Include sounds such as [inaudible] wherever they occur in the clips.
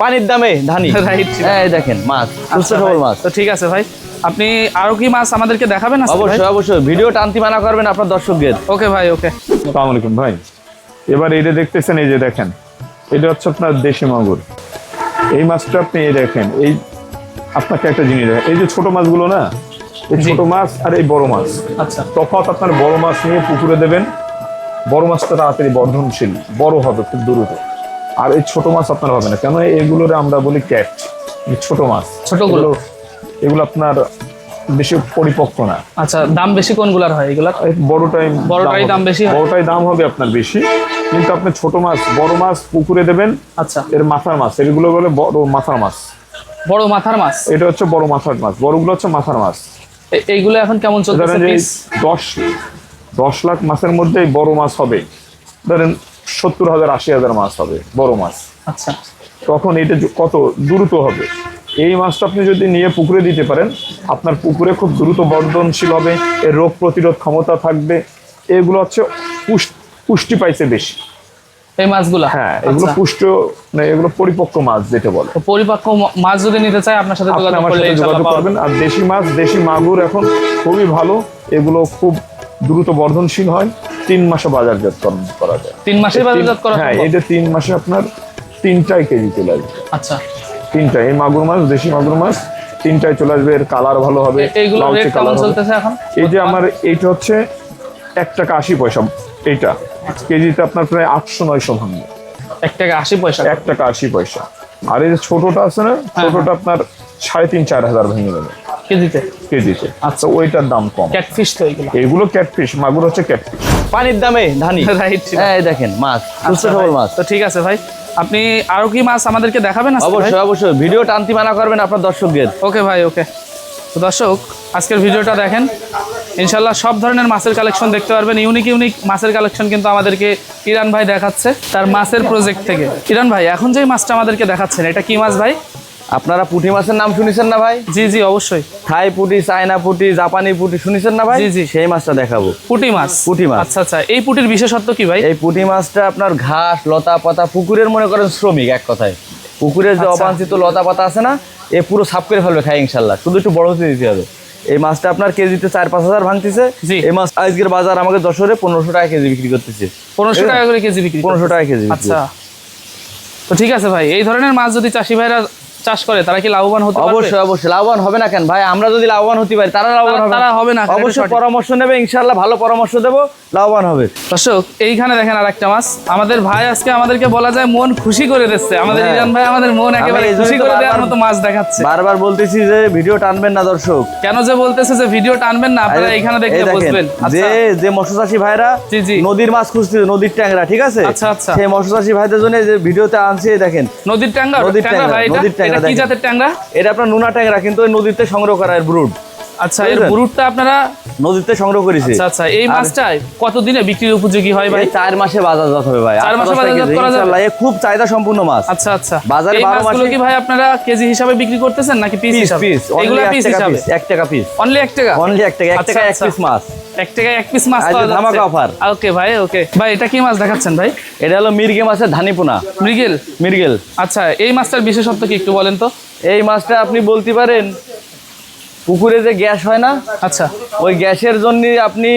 পানির দামে ধানি. [laughs] হ্যাঁ এই দেখেন মাছ আচ্ছা ভাই, মাছ। তো ঠিক আছে ভাই আপনি আরও কি মাছ আমাদেরকে দেখাবেন অবশ্যই অবশ্যই ভিডিও টানতি মানা করবেন আপনার দর্শকদের। ওকে ভাই ওকে। আসসালামু আলাইকুম ভাই এবার এটা দেখতেছেন এই যে দেখেন এটা হচ্ছে আপনার দেশি মাগুর। এই মাছটা আপনি এই দেখেন এই আপনাকে একটা জিনিস দেখেন এই যে ছোট মাছগুলো না এই ছোট মাছ আর এই বড় মাছ। আচ্ছা। তফাৎ আপনার বড় মাছ নিয়ে পুকুরে দেবেন বড় মাছটা তাড়াতাড়ি বর্ধনশীল বড় হবে খুব দ্রুত। আর এই ছোট মাছ আপনার হবে না। কেন এগুলোর আমরা বলি ক্যাট? ছোট মাছ। ছোটগুলো? এগুলো- এগুলো আপনার বেশি পরিপক্ক না। আচ্ছা দাম বেশি কোনগুলার হয় এগুলার এই বড়টাই বড়টাই দাম বেশি? বড়টাই দাম হবে আপনার বেশি। কিন্তু আপনি ছোট মাছ বড় মাছ পুকুরে দেবেন আচ্ছা। এর মাথার মাছ। এগুলো বলে বড় মাথার মাছ। বড় মাথার মাছ? এটা হচ্ছে বড় মাথার মাছ। বড়গুলো হচ্ছে মাথার মাছ। এইগুলো এখন কেমন চলতেছে ধরেন দশ দশ লাখ মাছের মধ্যে বড় মাছ হবে। ধরেন সত্তর হাজার আশি হাজার মাছ হবে বড় মাছ। আচ্ছা। তখন এটা কত দ্রুত হবে। এই মাছটা আপনি যদি নিয়ে পুকুরে দিতে পারেন আপনার পুকুরে খুব দ্রুত বর্ধনশীল হবে এর রোগ প্রতিরোধ ক্ষমতা থাকবে। এগুলো হচ্ছে পুষ- পুষ্টি পাইছে বেশি। এই মাছগুলা? হ্যাঁ এগুলো আচ্ছা। পুষ্ট মানে এগুলো পরিপক্ক মাছ যেটা বলে। পরিপক্ক মাছ যদি নিতে চাই আপনার সাথে যোগাযোগ। করবেন। আর দেশি মাছ দেশি মাগুর এখন খুবই ভালো। এগুলো খুব দ্রুত বর্ধনশীল হয় তিন মাসে বাজারজাতকরণ করা যায়। তিন মাসে বাজারজাত করা হ্যাঁ? এটা তিন মাসে আপনার তিনটাই কেজি চলে আসবে। আচ্ছা। তিনটাই এই মাগুর মাছ দেশি মাগুর মাছ তিনটাই চলে আসবে এর কালার ভালো হবে লালচে। চলতেছে এখন? এই যে আমার এইটা হচ্ছে এক টাকা আশি পয়সা এইটা। কেজিতে আপনার প্রায় আটশো নয়শো ভাঙবে। এক টাকা আশি পয়সা এক টাকা আশি পয়সা। আর এই যে ছোটটা আছে না হ্যাঁ, ছোটটা আপনার সাড়ে তিন চার হাজার ভেঙে দেবে কেজিতে কেজিতে আচ্ছা। ওইটার দাম কম। ক্যাটফিশ তো এইগুলো এগুলো ক্যাটফিশ মাগুর হচ্ছে ক্যাটফিশ। পানির দামে ধানি। [laughs] রাইট হ্যাঁ দেখেন মাছ সুস্থ আচ্ছা মাছ। তো ঠিক আছে ভাই। আপনি আরও কি মাছ আমাদেরকে দেখাবেন অবশ্যই অবশ্যই। ভিডিও টানতি মানা করবেন আপনার দর্শকদের। ওকে ভাই ওকে। তো দর্শক আজকের ভিডিওটা দেখেন। ইনশাল্লাহ সব ধরনের মাছের কালেকশন দেখতে পারবেন। ইউনিক ইউনিক মাছের কালেকশন কিন্তু আমাদেরকে ইরান ভাই দেখাচ্ছে তার মাছের প্রজেক্ট থেকে। ইরান ভাই এখন যে মাছটা আমাদেরকে দেখাচ্ছেন এটা কি মাছ ভাই? আপনারা পুঁটি মাছের নাম শুনেছেন না ভাই? জি জি অবশ্যই। থাই পুঁটি চায়না পুঁটি জাপানি পুঁটি শুনেছেন না ভাই? জি, জি। সেই মাছটা দেখাবো। পুঁটি মাছ? পুঁটি মাছ। আচ্ছা আচ্ছা। এই পুটির বিশেষত্ব কি ভাই? এই পুঁটি মাছটা আপনার ঘাস লতা পাতা পুকুরের মনে করেন শ্রমিক এক কথায়। পুকুরের যে আচ্ছা। অবাঞ্ছিত লতা পাতা আছে না এ পুরো সাফ করে ফেলবে খাই ইনশাল্লাহ। শুধু একটু বড় হতে দিতে হবে। এই মাছটা আপনার কেজিতে চার পাঁচ হাজার ভাঙতেছে। এই মাছ আজকের বাজার আমাকে দশরে পনেরোশো টাকা কেজি বিক্রি করতেছে। পনেরোশো টাকা করে কেজি বিক্রি পনেরোশো টাকা কেজি আচ্ছা। তো ঠিক আছে ভাই এই ধরনের মাছ যদি চাষি ভাইরা চাষ করে তারা কি লাভবান হতে পারবে? অবশ্যই অবশ্যই। লাভবান হবে না কেন? ভাই আমরা যদি লাভবান হতে পারি তারা লাভবান হবে তারা হবে না, অবশ্যই পরামর্শ নেবে ইনশাআল্লাহ ভালো পরামর্শ দেবো। লাভবান হবে। দর্শক এইখানে দেখেন আর একটা মাছ। আমাদের ভাই আজকে আমাদেরকে বলা যায় মন খুশি করে দিচ্ছে। আমাদের হ্যাঁ। ইরান ভাই আমাদের মন একেবারে খুশি করে দেওয়ার মতো মাছ দেখাচ্ছে। বারবার বলতেছি যে ভিডিও টানবেন না দর্শক। কেন যে বলতেছে যে ভিডিও টানবেন না আপনারা এখানে দেখলে বুঝবেন। যে আচ্ছা। যে মৎস্য চাষী ভাইরা। নদীর মাছ খুঁজছে নদীর ট্যাংরা ঠিক আছে? আচ্ছা, আচ্ছা। সেই মৎস্য চাষী ভাইদের জন্য যে ভিডিওতে আনছি দেখেন। নদীর ট্যাংরা নদীর ট্যাংরা ট্যাংরা, ভাই এটা? নদীর ট্যাংরা কি জাতের ট্যাংরা? এটা আপনার নুনা ট্যাংরা কিন্তু ওই নদীতে সংগ্রহ করা এর ব্রুড। আচ্ছা এর? বুরুটটা আপনারা নদীতে সংগ্রহ করেছি। আচ্ছা আচ্ছা এই মাছটা কতদিনে বিক্রির উপযোগী হয় ভাই? চার মাসে বাজারজাত হবে ভাই। চার মাসে বাজারজাত করা যাবে? খুব চাহিদা সম্পূর্ণ মাছ। আচ্ছা আচ্ছা। বাজারে এই বারো মাছগুলো মাসে- কি ভাই আপনারা কেজি হিসাবে বিক্রি করতেছেন নাকি পিস হিসাবে? পিস এগুলো পিস হিসাবে? এক টাকা পিস। অনলি এক টাকা? অনলি এক টাকা এক আচ্ছা, টাকা এক আচ্ছা। পিস মাছ। এক টাকায় এক পিস মাছ পাওয়া। যাচ্ছে। ওকে ভাই ওকে ভাই এটা কি মাছ দেখাচ্ছেন ভাই? এটা হলো মির্গে মাছের ধানিপোনা। মৃগেল মির্গেল। আচ্ছা এই মাছটার বিশেষত্ব কি একটু বলেন তো? এই মাছটা আপনি বলতে পারেন পুকুরে যে গ্যাস হয় না আচ্ছা ওই গ্যাসের জন্য আপনি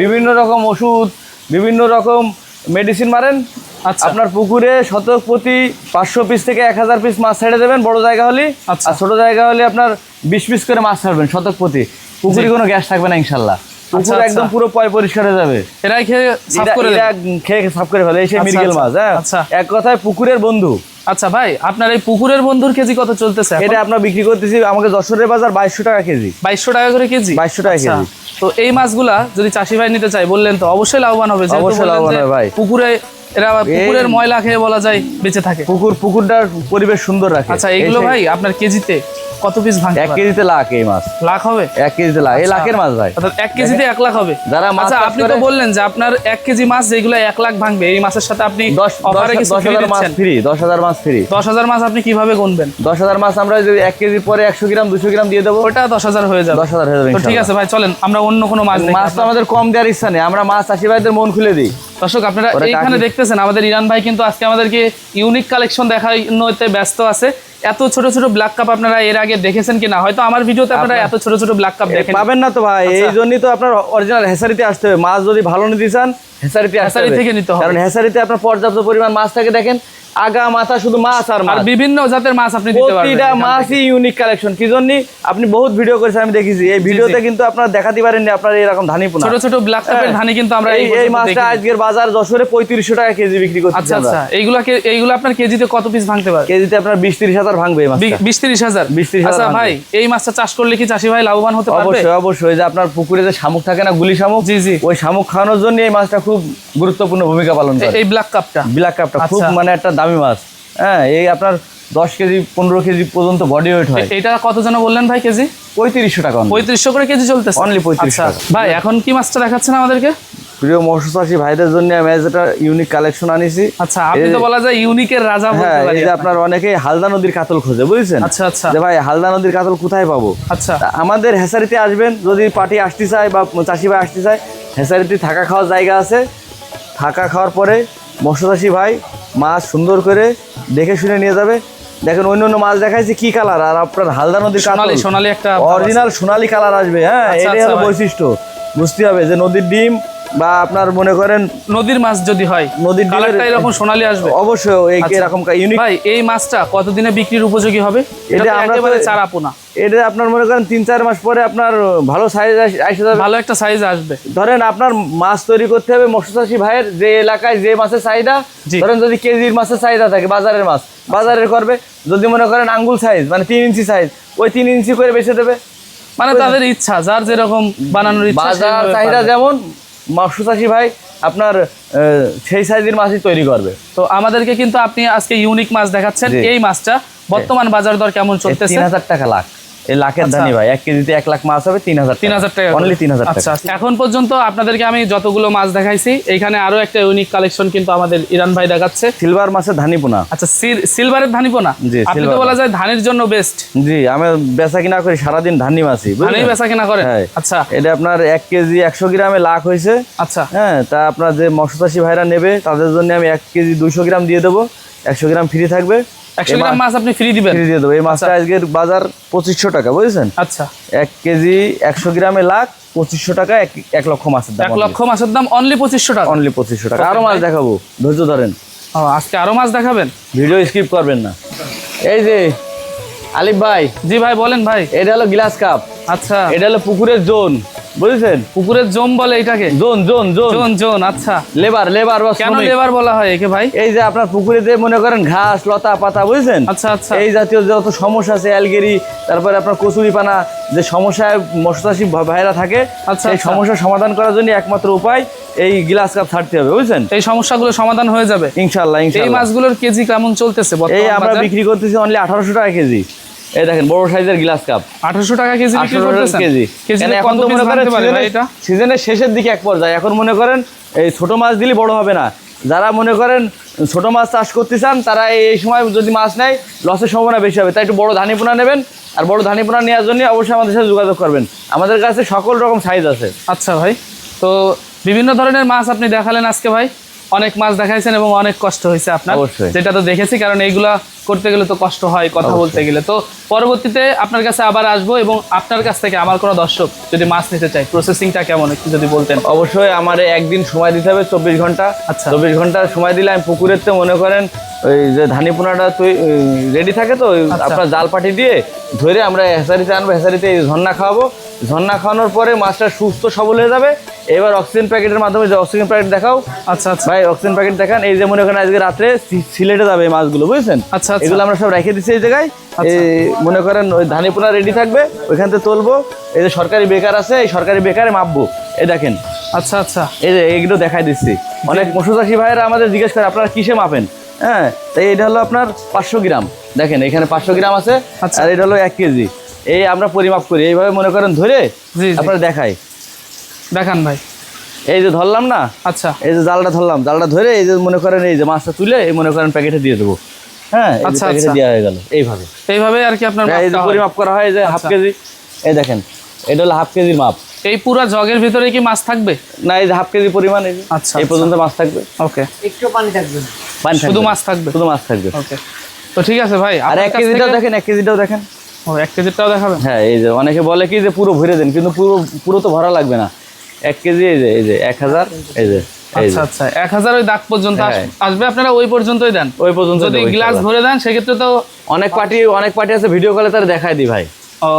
বিভিন্ন রকম ওষুধ বিভিন্ন রকম মেডিসিন মারেন আচ্ছা। আপনার পুকুরে শতক প্রতি পাঁচশো পিস থেকে এক হাজার পিস মাছ ছেড়ে দেবেন বড় জায়গা হলে আচ্ছা। আর ছোট জায়গা হলে আপনার বিশ পিস করে মাছ ছাড়বেন শতক প্রতি পুকুরে কোনো গ্যাস থাকবে না ইনশাল্লাহ পুকুর আচ্ছা। একদম পুরো পয় পরিষ্কার হয়ে যাবে এরাই খেয়ে সাফ করে এরা দেবে। খেয়ে সাফ করে ফেলে এই সেই। মাছ হ্যাঁ। এক কথায় পুকুরের বন্ধু আচ্ছা ভাই আপনার এই পুকুরের বন্ধুর কেজি কত চলতেছে এটা আপনার বিক্রি করতেছি আমাকে যশোরের বাজার বাইশশো টাকা কেজি। বাইশশো টাকা করে কেজি? বাইশশো টাকা আচ্ছা, কেজি। তো এই মাছগুলা যদি চাষি ভাই নিতে চাই বললেন তো অবশ্যই লাভবান হবে। অবশ্যই লাভবান হবে ভাই। পুকুরে এরা পুকুরের ময়লা খেয়ে বলা যায় বেঁচে থাকে। পুকুর পুকুরটার পরিবেশ সুন্দর রাখে। আচ্ছা সেই- ভাই আপনার কেজিতে কত পিস ভাঙতে এক কেজিতে লাখ এই মাছ। লাখ হবে? এক কেজিতে লাখ। এই আচ্ছা। লাখের মাছ ভাই। অর্থাৎ এক কেজিতে এক লাখ হবে। যারা মাছ আচ্ছা আপনি তো বললেন যে আপনার এক কেজি মাছ যেগুলো এক লাখ ভাঙবে এই মাছের সাথে আপনি দশ অফারে কিছু ফ্রি মাছ ফ্রি দশ হাজার মাছ ফ্রি দশ হাজার মাছ আপনি কীভাবে গুনবেন? দশ হাজার মাছ আমরা যদি এক কেজি পরে একশো গ্রাম দুশো গ্রাম দিয়ে দেবো। ওটা দশ হাজার হয়ে যাবে। দশ হাজার হয়ে যাবে ঠিক আছে ভাই চলেন আমরা অন্য কোনো মাছ মাছ তো আমাদের কম দেওয়ার ইচ্ছা নেই। আমরা মাছ চাষি ভাইদের মন খুলে দিই। দর্শক আপনারা এখানে এইখানে দেখতেছেন আমাদের ইরান ভাই কিন্তু আজকে আমাদেরকে ইউনিক কালেকশন দেখানোতে ব্যস্ত আছে। এত ছোট ছোট ব্ল্যাক কাপ আপনারা এর আগে দেখেছেন কিনা? হয়তো আমার ভিডিওতে আপনারা এত ছোট ছোট ব্ল্যাক কাপ দেখেন পাবেন না তো ভাই আচ্ছা। এই জন্যই তো আপনার অরিজিনাল হেসারিতে আসতে হবে। মাছ যদি ভালো নিতে চান হেসারিতে হেসারি থেকে নিতে হবে। কারণ হেসারিতে আপনার পর্যাপ্ত পরিমাণ মাছ থাকে। দেখেন আগা মাথা শুধু মাছ আর মাছ। বিভিন্ন জাতের মাছ আপনি দিতে পারবেন প্রতিটা মাছই ইউনিক কালেকশন কি জন্য আপনি বহুত ভিডিও করেছেন আমি দেখেছি। এই ভিডিওতে কিন্তু আপনার দেখাতে পারেননি আপনার এরকম ধানি পোনা। ছোট ছোট ব্ল্যাক কাপের ধানি কিন্তু আমরা। এই এই মাছটা আজকের বাজার যশোরে পঁয়ত্রিশশো টাকা কেজি বিক্রি করছে আচ্ছা আচ্ছা। এইগুলাকে এইগুলো আপনার কেজিতে কত পিস ভাঙতে পারে? কেজিতে আপনার বিশ তিরিশ হাজার ভাঙবে এই মাছটা। বিশ তিরিশ হাজার? 20-30,000 আচ্ছা ভাই এই মাছটা চাষ করলে কি চাষি ভাই লাভবান হতে পারবে? অবশ্যই অবশ্যই। যে আপনার পুকুরে যে শামুক থাকে না গুলি শামুক জি, জি। ওই শামুক খাওয়ানোর জন্য এই মাছটা খুব গুরুত্বপূর্ণ ভূমিকা পালন করে। এই ব্ল্যাক কাপটা ব্ল্যাক কাপটা খুব। মানে একটা দামি মাছ। হ্যাঁ এই আপনার দশ কেজি পনেরো কেজি পর্যন্ত বডি ওয়েট হয়। এটা কত যেন বললেন ভাই কেজি? পঁয়ত্রিশশো টাকা পঁয়ত্রিশশো করে কেজি চলতেছে? 35 আচ্ছা ভাই এখন কি মাছটা দেখাচ্ছেন আমাদেরকে? প্রিয় মৎস্য চাষী ভাইদের জন্য আমি আজ একটা ইউনিক কালেকশন আনিছি। আচ্ছা আপনি তো বলা যায় ইউনিকের রাজা বলতে হ্যাঁ পারি এই যে আপনার অনেকে হালদা নদীর কাতল খোঁজে বুঝছেন? আচ্ছা আচ্ছা। যে ভাই হালদা নদীর কাতল কোথায় পাবো? আচ্ছা। আমাদের হেসারিতে আসবেন যদি পার্টি আসতে চায় বা চাষি ভাই আসতে চায় হেসারিতে থাকা খাওয়ার জায়গা আছে। থাকা খাওয়ার পরে মৎস্যচাষী ভাই মাছ সুন্দর করে দেখে শুনে নিয়ে যাবে। দেখেন অন্য অন্য মাছ দেখাইছে কি কালার আর আপনার হালদা নদীর সোনালি সোনালি একটা অরিজিনাল সোনালি কালার আসবে হ্যাঁ আচ্ছা, এটাই আচ্ছা হলো বৈশিষ্ট্য। বুঝতে হবে যে নদীর ডিম বা আপনার মনে করেন নদীর মাছ যদি হয় নদীর কালারটা এরকম সোনালি আসবে। অবশ্যই এই আচ্ছা। এরকম ইউনিক ভাই এই মাছটা কতদিনে বিক্রির উপযোগী হবে? এটা একেবারে চারা পোনা এটা আপনার মনে করেন তিন চার মাস পরে আপনার ভালো সাইজ আসে যাবে। ভালো একটা সাইজ আসবে। ধরেন আপনার মাছ তৈরি করতে হবে মৎস্যচাষী ভাইয়ের যে এলাকায় যে মাছের চাহিদা ধরেন যদি কেজির মাছের চাহিদা থাকে বাজারের মাছ বাজারের করবে যদি মনে করেন আঙ্গুল সাইজ মানে তিন ইঞ্চি সাইজ ওই তিন ইঞ্চি করে বেছে দেবে। মানে তাদের ইচ্ছা যার যেরকম বানানোর ইচ্ছা বাজার চাহিদা যেমন মৎস্যচাষী ভাই আপনার আহ, সেই সাইজের মাছই তৈরি করবে। তো আমাদেরকে কিন্তু আপনি আজকে ইউনিক মাছ দেখাচ্ছেন। এই মাছটা বর্তমান বাজার দর কেমন চলতেছে? তিন হাজার টাকা লাখ। এই লাখের আচ্ছা। দানি ভাই এক কেজিতে এক লাখ মাছ হবে তিন হাজার তিন হাজার টাকা অনলি তিন হাজার আচ্ছা টাকা এখন পর্যন্ত আপনাদেরকে আমি যতগুলো মাছ দেখাইছি এখানে আরও একটা ইউনিক কালেকশন কিন্তু আমাদের ইরান ভাই দেখাচ্ছে। সিলভার মাছের ধানি পোনা। আচ্ছা সিলভারের ধানিপো না জি, আপনি তো বলা যায় ধানের জন্য বেস্ট জি আমি বেচা কিনা করি সারাদিন ধানি মাছই বুঝলেন? বেচা কেনা করেন? হ্যাঁ। আচ্ছা। এটা আপনার এক কেজি একশো গ্রামে লাখ হয়েছে। আচ্ছা। হ্যাঁ তা আপনার যে মৎস্যচাষী ভাইরা নেবে তাদের জন্য আমি এক কেজি দুইশো গ্রাম দিয়ে দেবো। একশো গ্রাম ফ্রি থাকবে। একশো গ্রাম মাছ আপনি ফ্রি দিবেন। ফ্রি দিয়ে দেবো। এই মাছটা আজকের বাজার পঁচিশশো টাকা বুঝেছেন? আচ্ছা। এক কেজি একশো গ্রামে লাখ পঁচিশশো টাকা এক এক লক্ষ মাছের দাম এক লক্ষ মাছের দাম অনলি পঁচিশশো টাকা। অনলি পঁচিশশো টাকা। আরও মাছ দেখাবো। ধৈর্য ধরেন। ও, আজকে আরও মাছ দেখাবেন? ভিডিও স্কিপ করবেন না। এই যে আলিফ ভাই। জি ভাই বলেন ভাই। এটা হলো গ্লাস কাপ আচ্ছা। এটা হলো পুকুরের জোন। বুঝেছেন? পুকুরের জম বলে এটাকে। Zone zone zone. Zone zone আচ্ছা। লেবার লেবার বা কেন লেবার বলা হয় একে ভাই? এই যে আপনার পুকুরে যে মনে করেন ঘাস লতা পাতা বুঝছেন? আচ্ছা আচ্ছা। এই জাতীয় যত সমস্যা আছে অ্যালগেরি তারপরে আপনার কচুরি পানা যে সমস্যায় মৎস্যচাষী ভাইরা থাকে আচ্ছা, এই সমস্যা সমাধান করার জন্য একমাত্র উপায় এই গ্লাস কাপ ছাড়তে হবে বুঝছেন? এই সমস্যাগুলো সমাধান হয়ে যাবে। ইনশাল্লাহ এই মাছগুলোর কেজি কেমন চলতেছে এই আমরা বিক্রি করতেছি অনলি আঠারোশো টাকা কেজি। এই দেখেন বড় সাইজের গ্লাস কাপ 1800 টাকা কেজি বিক্রি করতেছেন। কেজি। এখন তো মনে করেন সিজনের শেষের দিকে এক পর্যায়ে। এখন মনে করেন এই ছোট মাছ দিলে বড় হবে না। যারা মনে করেন ছোট মাছ চাষ করতে চান তারা এই সময় যদি মাছ নেয় লসের সম্ভাবনা বেশি হবে। তাই একটু বড় ধানি পোনা নেবেন। আর বড় ধানি পোনা নেওয়ার জন্য অবশ্যই আমাদের সাথে যোগাযোগ করবেন। আমাদের কাছে সকল রকম সাইজ আছে। আচ্ছা ভাই তো বিভিন্ন ধরনের মাছ আপনি দেখালেন আজকে ভাই। অনেক মাছ দেখাইছেন এবং অনেক কষ্ট হয়েছে আপনার। যেটা তো দেখেছি কারণ এইগুলা করতে গেলে তো কষ্ট হয় কথা বলতে গেলে। তো পরবর্তীতে আপনার কাছে আবার আসব এবং আপনার কাছ থেকে আমার কোনো দর্শক যদি মাছ নিতে চাই প্রসেসিংটা কেমন একটু যদি বলতেন? অবশ্যই আমার একদিন সময় দিতে হবে চব্বিশ ঘণ্টা। আচ্ছা। চব্বিশ ঘণ্টা সময় দিলে আমি পুকুরের তো মনে করেন ওই যে ধানি পোনাটা রেডি থাকে তো আচ্ছা। আপনার জাল পাটি দিয়ে ধরে আমরা হেসারিতে আনব হেসারিতে এই ঝর্ণা খাওয়াবো। ঝর্ণা খাওয়ানোর পরে মাছটা সুস্থ সবল হয়ে যাবে। এবার অক্সিজেন প্যাকেটের মাধ্যমে যে অক্সিজেন প্যাকেট দেখাও। আচ্ছা আচ্ছা। ভাই অক্সিজেন প্যাকেট দেখান এই যে মনে করেন আজকে রাত্রে সিলেটে যাবে মাছগুলো বুঝছেন? আচ্ছা, আচ্ছা। এগুলো আমরা সব রেখে দিচ্ছি এই জায়গায়। আচ্ছা। এই মনে করেন ওই ধানি পোনা রেডি থাকবে ওইখান থেকে তুলবো। এই যে সরকারি বেকার আছে এই সরকারি বেকারে মাপবো। এই দেখেন। আচ্ছা আচ্ছা। এই যে এইগুলো দেখাই দিচ্ছি। অনেক পশু চাষি ভাইয়েরা আমাদের জিজ্ঞেস করে আপনারা কিসে মাপেন? হ্যাঁ তাই এটা হলো আপনার পাঁচশো গ্রাম। দেখেন এখানে পাঁচশো গ্রাম আছে আচ্ছা। আর এটা হলো এক কেজি। এই আমরা পরিমাপ করি এইভাবে মনে করেন ধরে। আপনারা দেখাই। দেখান ভাই। এই যে ধরলাম না? আচ্ছা। এই যে জালটা ধরলাম জালটা ধরে এই যে মনে করেন এই যে মাছটা তুলে এই মনে করেন প্যাকেটে দিয়ে দেবো। হ্যাঁ আচ্ছা, প্যাকেটে আচ্ছা। দেওয়া হয়ে গেল এইভাবে। এইভাবে আর কি আপনার এই যে পরিমাপ করা হয় এই যে হাফ আচ্ছা। কেজি। এই দেখেন এটা হলো হাফ কেজির মাপ। এই পুরো জগের ভিতরে কি মাছ থাকবে? না এই যে হাফ কেজি পরিমাণ এই আচ্ছা, এই পর্যন্ত মাছ থাকবে। ওকে। একটু পানি থাকবে। শুধু মাছ থাকবে? শুধু মাছ থাকবে। ওকে। তো ঠিক আছে ভাই আর এক কেজিটাও দেখেন এক কেজিটাও দেখেন। ও এক কেজিটাও দেখাবেন? হ্যাঁ এই যে অনেকে বলে কি যে পুরো ভরে দেন কিন্তু পুরো পুরো তো ভরা লাগবে না। এক কেজি এই যে এই যে এক হাজার এই যে আচ্ছা আচ্ছা এক হাজার ওই দাগ পর্যন্ত হ্যাঁ। আসবে আপনারা ওই পর্যন্তই দেন। ওই পর্যন্ত যদি গ্লাস ভরে দেন সেক্ষেত্রে তো অনেক পার্টি অনেক পার্টি আছে ভিডিও কলে তারা দেখায় দি ভাই। ও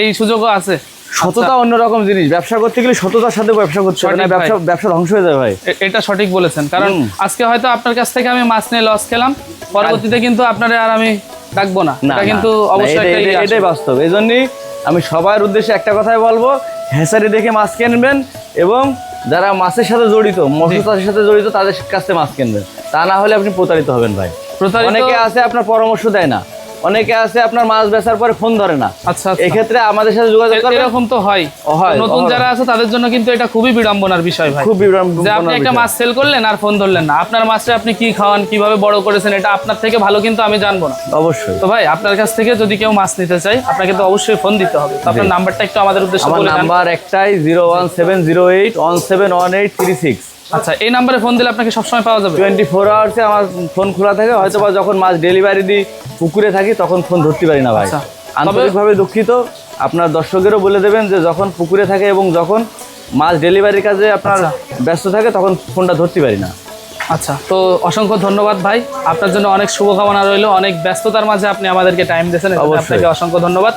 এই সুযোগও আছে। সততা অন্যরকম জিনিস। ব্যবসা করতে গেলে সততার সাথে ব্যবসা করতে হবে না ব্যবসা। ব্যবসা ধ্বংস হয়ে যাবে ভাই। এটা সঠিক বলেছেন। কারণ আজকে হয়তো আপনার কাছ থেকে আমি মাছ নিয়ে লস খেলাম পরবর্তীতে কিন্তু আপনারা আর আমি ডাকবো না। এটা কিন্তু অবশ্যই এটাই- ইয়ে এটাই- বাস্তব। এই জন্যই আমি সবার উদ্দেশ্যে একটা কথাই বলব হেসারি দেখে মাছ কিনবেন এবং যারা মাছের সাথে জড়িত মৎস্য চাষের সাথে জড়িত তাদের কাছ থেকে মাছ কিনবেন। তা না হলে আপনি প্রতারিত হবেন ভাই। প্রতারিত- অনেকে আছে আপনার পরামর্শ দেয় না। অনেকে আছে আপনার মাছ বেচার পরে ফোন ধরে না। আচ্ছা আচ্ছা। এই ক্ষেত্রে আমাদের সাথে যোগাযোগ করবেন। এরকম তো হয়। নতুন যারা আছে তাদের জন্য কিন্তু এটা খুবই বিড়ম্বনার বিষয় ভাই। খুব বিড়ম্বনার যে আপনি একটা মাছ সেল করলেন আর ফোন ধরলেন না। আপনার মাছটা আপনি কি খাওয়ান কীভাবে বড় করেছেন এটা আপনার থেকে ভালো কিন্তু আমি জানব না। অবশ্যই। তো ভাই আপনার কাছ থেকে যদি কেউ মাছ নিতে চায় আপনাকে তো অবশ্যই ফোন দিতে হবে। আপনার নাম্বারটা একটু আমাদের উদ্দেশ্যে আমার বলে দেন। নাম্বার একটাই zero one seven zero eight one seven one eight three six. আচ্ছা এই নাম্বারে ফোন দিলে আপনাকে সবসময় পাওয়া যাবে টোয়েন্টি ফোর আওয়ার্সে আমার ফোন খোলা থাকে হয়তো বা যখন মাছ ডেলিভারি দিই পুকুরে থাকি তখন ফোন ধরতে পারি না ভাই আচ্ছা। আন্তরিকভাবে দুঃখিত আপনার দর্শকেরও বলে দেবেন যে যখন পুকুরে থাকে এবং যখন মাছ ডেলিভারির কাজে আপনার আচ্ছা। ব্যস্ত থাকে তখন ফোনটা ধরতে পারি না আচ্ছা তো অসংখ্য ধন্যবাদ ভাই আপনার জন্য অনেক শুভকামনা রইল অনেক ব্যস্ততার মাঝে আপনি আমাদেরকে টাইম দিয়েছেন। আপনাকে অসংখ্য ধন্যবাদ